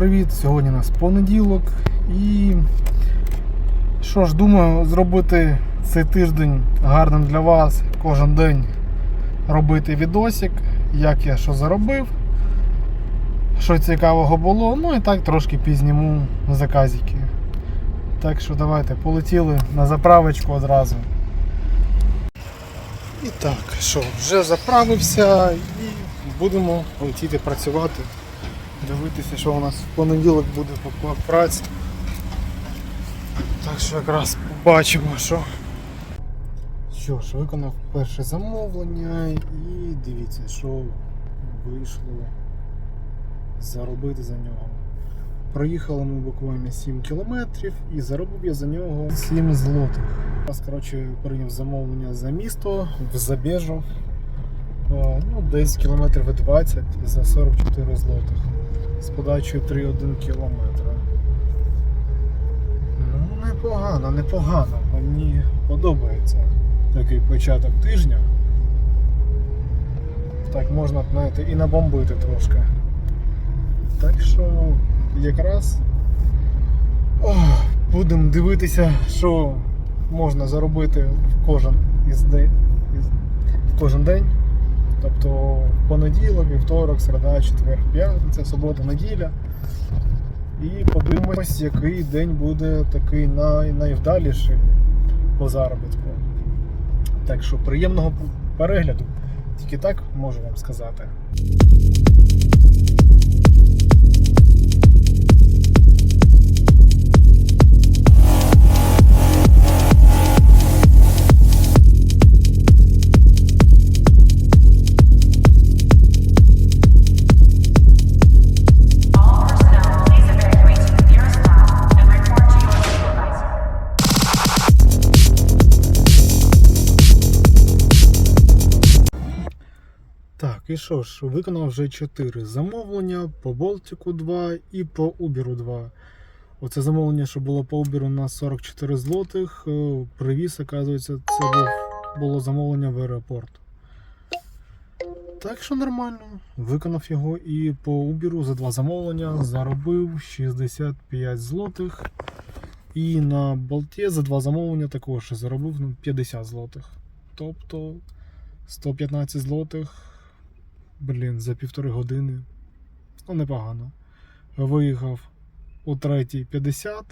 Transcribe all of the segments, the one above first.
привіт! Сьогодні у нас понеділок і що ж, думаю, зробити цей тиждень гарним для вас. Кожен день робити відосик, як я що заробив, що цікавого було, ну і так трошки пізніму заказики. Так що давайте полетіли на заправочку одразу. І так, що, вже заправився і будемо летіти працювати дивитися, що у нас в понеділок буде по праці. Так що якраз побачимо, що. Що ж, виконав перше замовлення і дивіться, що вийшло заробити за нього. Проїхали ми буквально 7 кілометрів і заробив я за нього 7 злотих. Зараз, коротше, прийняв замовлення за місто в Забежов. Е, Ну, десь кілометрів 20 за 44 злотих з подачею 3,1 кілометра. Ну, непогано, непогано. Мені подобається такий початок тижня. Так можна, знаєте, і набомбити трошки. Так що якраз ох, будемо дивитися, що можна заробити в кожен із день. Кожен день. Тобто в понеділок, вівторок, середа, четвер, п'ятниця, субота, неділя. І подивимось, який день буде такий най, найвдаліший по заробітку. Так що приємного перегляду. Тільки так можу вам сказати. Що ж, виконав вже 4 замовлення по Болтику 2 і по Uber 2. Оце замовлення, що було по Uber на 44 злотих. е, Привіз, оказується, це було замовлення в аеропорт. Так що нормально. Виконав його і по Uber за два замовлення заробив 65 злотих. І на болті за два замовлення також заробив ну, 50 злотих. Тобто 115 злотих. Блін, за півтори години. Ну, непогано. Виїхав у третій 50,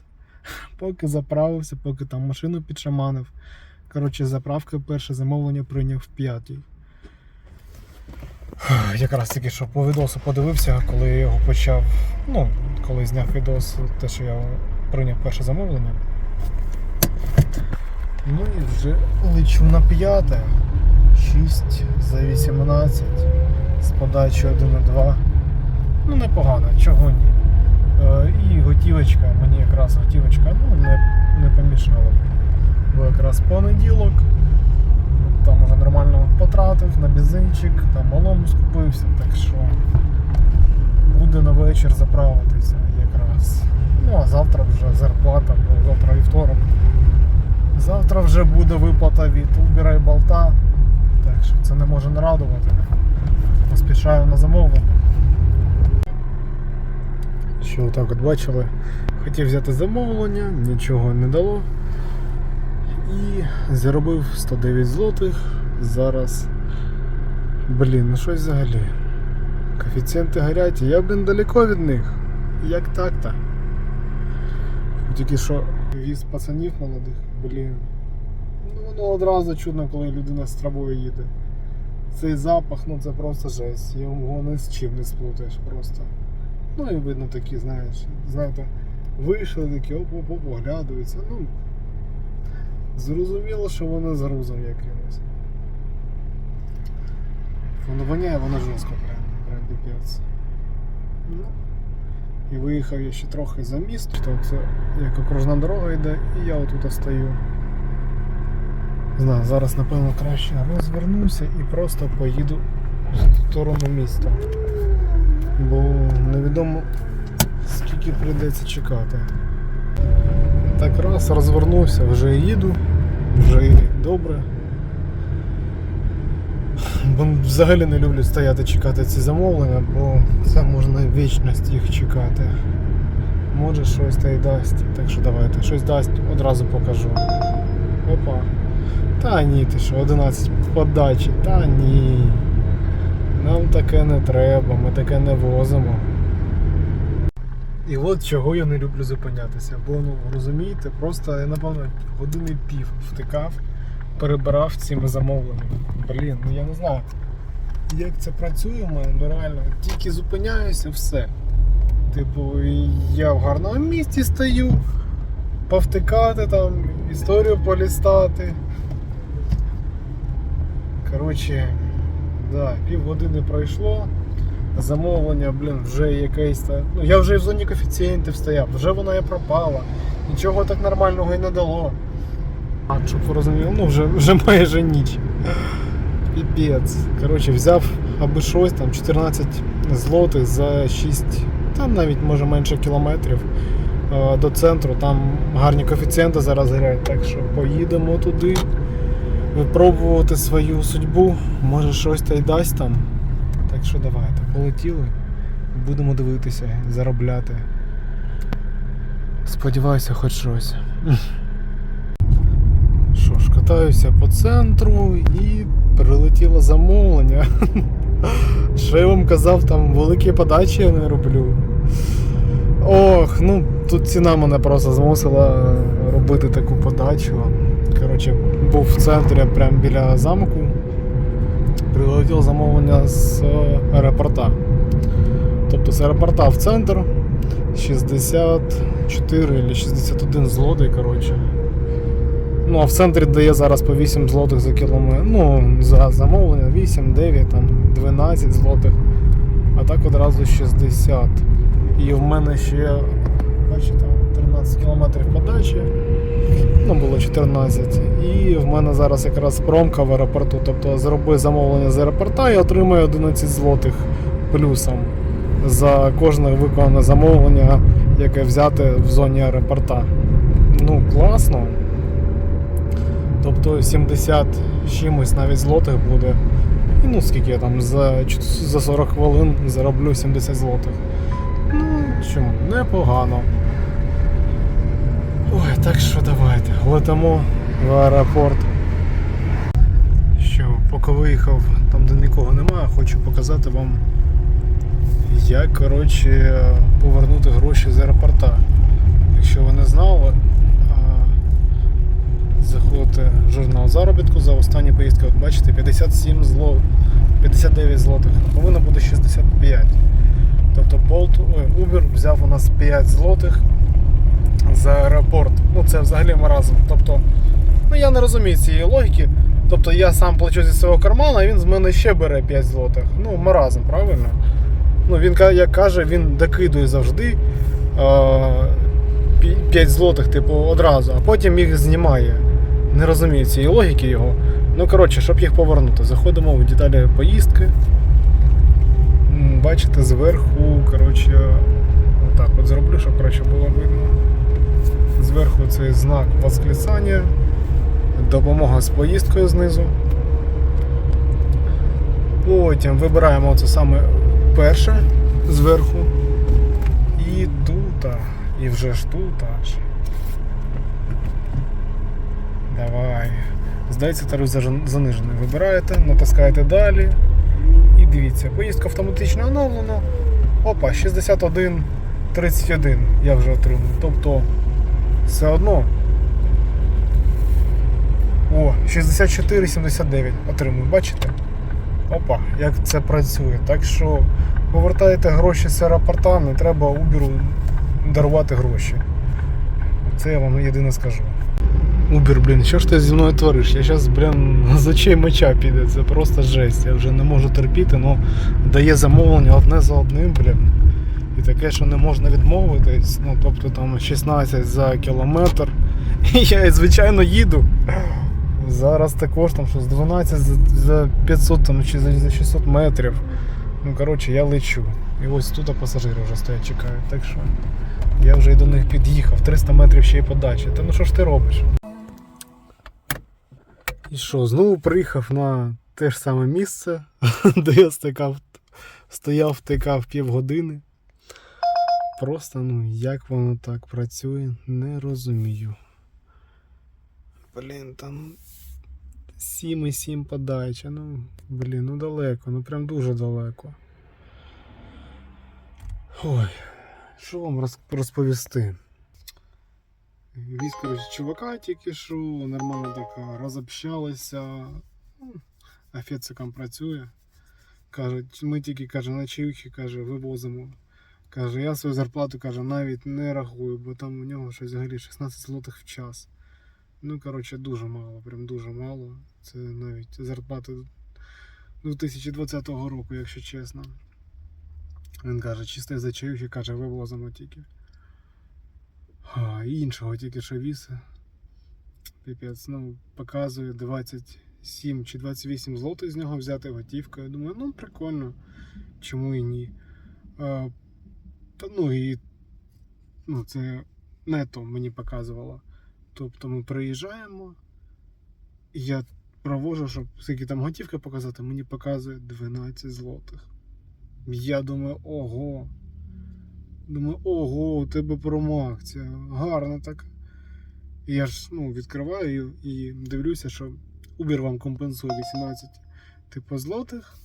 поки заправився, поки там машину підшаманив. Коротше, заправка перше замовлення прийняв в п'ятій. Якраз таки, що по відосу подивився, коли я його почав. Ну, коли зняв відос, те, що я прийняв перше замовлення. Ну і вже лечу на п'яте. 6 за 18 з подачі 1,2. Ну, непогано, чого ні. Е, і готівочка, мені якраз готівочка ну, не, не помішала. Бо якраз понеділок. Там уже нормально потратив на бензинчик, там малому скупився, так що буде на вечір заправитися якраз. Ну а завтра вже зарплата, бо завтра вівторок. Завтра вже буде виплата від Uber і Болта. Так що це не може не радувати. Поспішаю на замовлення. Що отак от бачили, хотів взяти замовлення, нічого не дало. І заробив 109 злотих. Зараз. Блін, ну щось взагалі. Коефіцієнти горять, я, блін, далеко від них. Як так-то? Тільки що віз пацанів молодих, блін. Ну воно одразу чудно, коли людина з травою їде. Цей запах, ну це просто жесть. Його ні з чим не сплутаєш просто. Ну і видно такі, знаєш, знаєте, вийшли такі, оп-оп-оп, оглядуються. Ну, зрозуміло, що вони з грузом якимось. Воно воняє, воно жорстко прям, прям піпець. Ну, і виїхав я ще трохи за міст, то це як окружна дорога йде, і я отут стою. Знаю, зараз напевно краще розвернуся і просто поїду в сторону міста. Бо невідомо скільки прийдеться чекати. Так раз, розвернувся, вже їду, вже і добре. Бо взагалі не люблю стояти чекати ці замовлення, бо це можна вічність їх чекати. Може щось та й дасть. Так що давайте, щось дасть, одразу покажу. Опа. Та ні, ти що, 11 подачі, та ні. Нам таке не треба, ми таке не возимо. І от чого я не люблю зупинятися. Бо ну розумієте, просто я напевно години пів втикав, перебирав цими замовленнями. Блін, ну я не знаю, як це працює в мене, ну реально, тільки зупиняюся, все. Типу, я в гарному місці стою, повтикати там, історію полістати. Коротше, да, півгодини пройшло. Замовлення, блін, вже якесь. Ну, я вже в зоні коефіцієнтів стояв, вже вона і пропала. Нічого так нормального і не дало. А, щоб ви розуміли, ну вже, вже майже ніч. Піпець. Коротше, взяв аби щось, там 14 злотих за 6, там навіть може менше кілометрів е, до центру. Там гарні коефіцієнти зараз грають, так що поїдемо туди випробувати свою судьбу. Може щось та й дасть там. Так що давайте, полетіли. Будемо дивитися, заробляти. Сподіваюся, хоч щось. Що ж, катаюся по центру і прилетіло замовлення. Що я вам казав, там великі подачі я не роблю. Ох, ну тут ціна мене просто змусила робити таку подачу. Коротше, був в центрі прямо біля замку. Прилетіло замовлення з е, аеропорта. Тобто з аеропорта в центр 64 чи 61 злотий, коротше. Ну, а в центрі дає зараз по 8 злотих за кілометр. Ну, за замовлення 8, 9, там 12 злотих. А так одразу 60. І в мене ще, бачите, 13 кілометрів подачі. Ну, було 14. І в мене зараз якраз промка в аеропорту. Тобто зроби замовлення з аеропорта і отримаю 11 злотих плюсом за кожне виконане замовлення, яке взяти в зоні аеропорта. Ну, класно. Тобто 70 чимось навіть злотих буде. І ну скільки я там за, за 40 хвилин зароблю 70 злотих. Ну, чому? Непогано. Ой, так що давайте. Летимо в аеропорт. Що, поки виїхав там, де нікого немає, хочу показати вам, як коротше, повернути гроші з аеропорта. Якщо ви не знали, заходите в журнал заробітку за останні поїздки. От бачите, 57 зло, 59 злотих. Повинно бути 65. Тобто Bolt, Uber взяв у нас 5 злотих за аеропорт. Ну це взагалі маразм. Тобто, ну я не розумію цієї логіки. Тобто я сам плачу зі свого кармана, а він з мене ще бере 5 злотих. Ну, маразм, правильно? Ну, він як каже, він докидує завжди е, 5 злотих, типу, одразу, а потім їх знімає. Не розумію цієї логіки його. Ну, коротше, щоб їх повернути, заходимо в деталі поїздки. Бачите, зверху, коротше, отак от зроблю, щоб краще було видно. Зверху цей знак восклицання, допомога з поїздкою знизу. Потім вибираємо це саме перше зверху. І тут, і вже ж тут аж. Давай. Здається, тариф занижений. Вибираєте, натискаєте далі. І дивіться, поїздка автоматично оновлена. Опа, 61,31 я вже отримав. Тобто все одно. О, 64,79 отримую, бачите? Опа, як це працює. Так що повертаєте гроші з аеропорта, не треба Uber дарувати гроші. Це я вам єдине скажу. Убер, блін, що ж ти зі мною твориш? Я зараз, блін, з очей меча піде, це просто жесть. Я вже не можу терпіти, ну дає замовлення одне за одним, блін. І таке, що не можна відмовитись. Ну, тобто там 16 за кілометр. І я, звичайно, їду. Зараз також там щось 12 за, за 500 там, чи за, за 600 метрів. Ну, коротше, я лечу. І ось тут пасажири вже стоять, чекають. Так що я вже й до них під'їхав. 300 метрів ще й подачі. Та ну що ж ти робиш? І що, знову приїхав на те ж саме місце, де я стикав, стояв, втикав півгодини. Просто, ну, як воно так працює, не розумію. Блін, там 7,7 подача. Ну, блін, ну далеко, ну прям дуже далеко. Ой, що вам розповісти? Коротше, чувака тільки що, нормально так розобщалися. Ну, працює. Каже, ми тільки каже, на чаюхи каже, вивозимо. Каже, я свою зарплату каже, навіть не рахую, бо там у нього щось взагалі 16 злотих в час. Ну, коротше, дуже мало, прям дуже мало. Це навіть зарплата 2020 року, якщо чесно. Він каже, чисто за чаюхи, каже, вивозимо тільки. А, і іншого тільки що віз. Піпець, ну, показує 27 чи 28 злотих з нього взяти готівкою. Думаю, ну прикольно, чому і ні. Ну і ну, це нето мені показувало. Тобто ми приїжджаємо, і я провожу, щоб скільки там готівка показати, мені показує 12 злотих. Я думаю, ого. Думаю, ого, у тебе промоакція. Гарна така. І я ж ну, відкриваю і дивлюся, що Uber вам компенсує 18 типу злотих.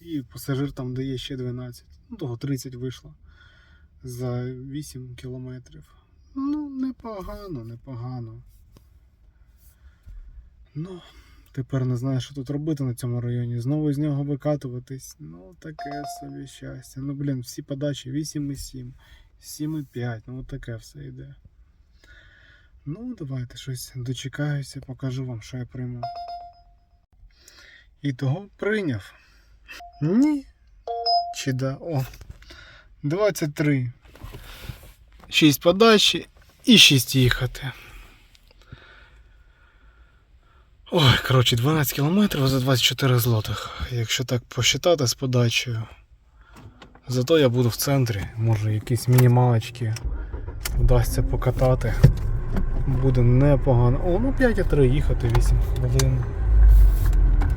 І пасажир там дає ще 12. Ну, того 30 вийшло за 8 кілометрів. Ну, непогано, непогано. Ну, тепер не знаю, що тут робити на цьому районі. Знову з нього викатуватись. Ну, таке собі щастя. Ну, блін, всі подачі 8,7, 7,5. Ну, таке все йде. Ну, давайте щось дочекаюся, покажу вам, що я прийму. І того прийняв. Ні. Чи да? О. 23. 6 подачі і 6 їхати. Ой, коротше, 12 кілометрів за 24 злотих. Якщо так посчитати з подачею. Зато я буду в центрі, може якісь мінімалочки вдасться покатати. Буде непогано. О, ну 5,3 їхати 8 хвилин.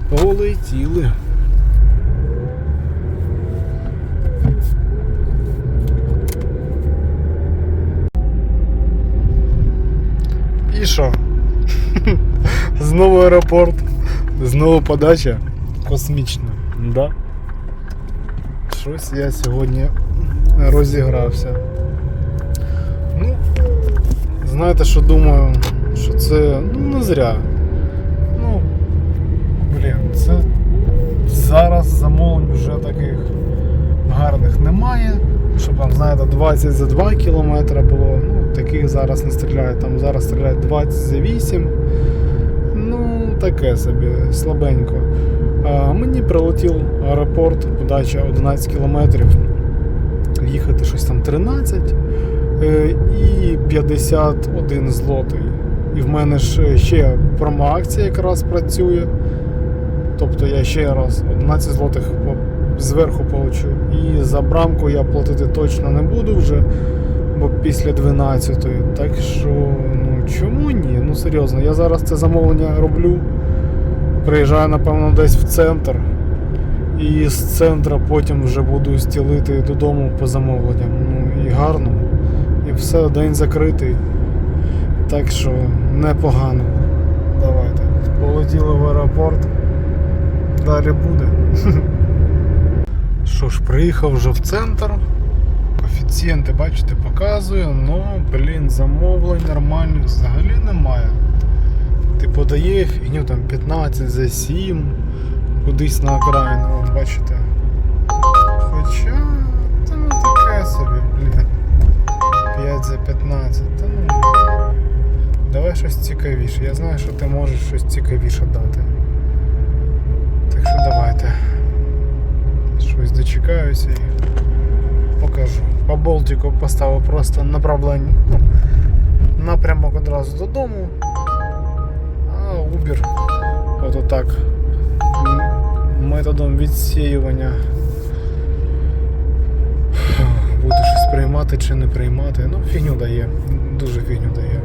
Полетіли. Що? Знову аеропорт, знову подача космічна, да? Щось я сьогодні розігрався. Ну, знаєте, що думаю, що це ну, не зря. Ну, блін, це зараз замовлень вже таких гарних немає. Щоб там, знаєте, 20 за 2 кілометри було. Таких зараз не стріляють. Там зараз стріляють 20 за 8. Ну, таке собі, слабенько. А мені прилетів аеропорт, подача 11 кілометрів. Їхати щось там 13 е, і 51 злотий. І в мене ж ще промоакція якраз працює. Тобто я ще раз 11 злотих зверху получу. І за брамку я платити точно не буду вже, бо після 12. Так що, ну чому ні? Ну серйозно, я зараз це замовлення роблю. Приїжджаю, напевно, десь в центр. І з центра потім вже буду стілити додому по замовленням. Ну і гарно. І все, день закритий. Так що непогано. Давайте. Полетіли в аеропорт. Далі буде. Що ж, приїхав вже в центр. Коефіцієнти, бачите, показує, ну, блін, замовлень нормальних взагалі немає. Ти подає фігню там 15 за 7, кудись на окраїну, бачите. Хоча, та ну таке собі, блін. 5 за 15, та ну. Давай щось цікавіше. Я знаю, що ти можеш щось цікавіше дати. Так що давайте. Щось дочекаюся і покажу. По болтику поставив просто направлення. Ну, напрямок одразу додому. А Uber от отак методом відсіювання. Буде щось приймати чи не приймати. Ну, фігню дає. Дуже фігню дає.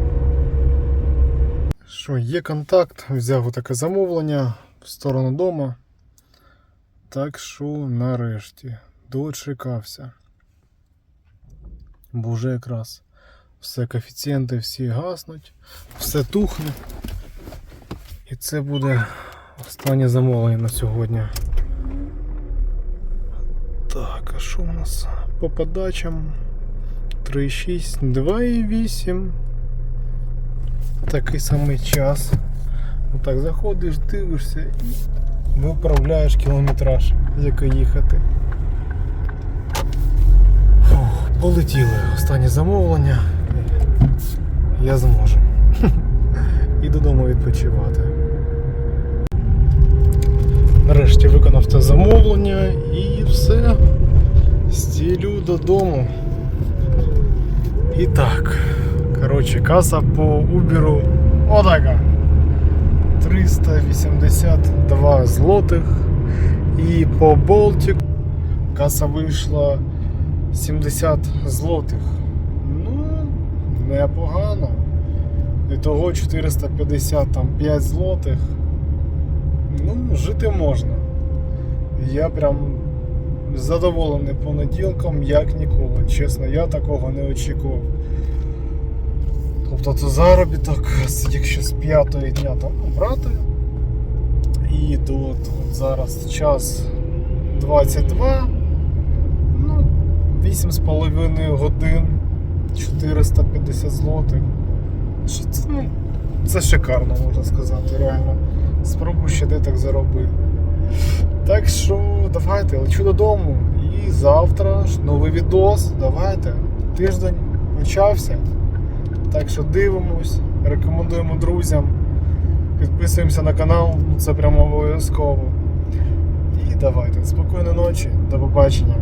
Що, є контакт, взяв таке замовлення в сторону дома. Так що нарешті дочекався. Бо вже якраз все коефіцієнти всі гаснуть, все тухне. І це буде останнє замовлення на сьогодні. Так, а що у нас по подачам? 3,6, 2,8. Такий самий час. Отак заходиш, дивишся і виправляєш кілометраж, який їхати. Полетіли останнє замовлення. Я зможу. І додому відпочивати. Нарешті виконав це замовлення і все. Стілю додому. І так. Коротше, каса по Uber отака. 382 злотих. І по Baltic каса вийшла 70 злотих. Ну, непогано. І того 455 злотих. Ну, жити можна. Я прям задоволений понеділком, як ніколи. Чесно, я такого не очікував. Тобто це заробіток, якщо з п'ятої дня там ну, брати. І до от зараз час 22. Ну, 8,5 годин, 450 злотих. Це, ну, це шикарно, можна сказати, реально. Спробуй ще де так заробити. Так що давайте, лечу додому. І завтра ж новий відос. Давайте. Тиждень почався. Так що дивимось, рекомендуємо друзям. Підписуємося на канал, це прямо обов'язково. І давайте. Спокійної ночі, до побачення.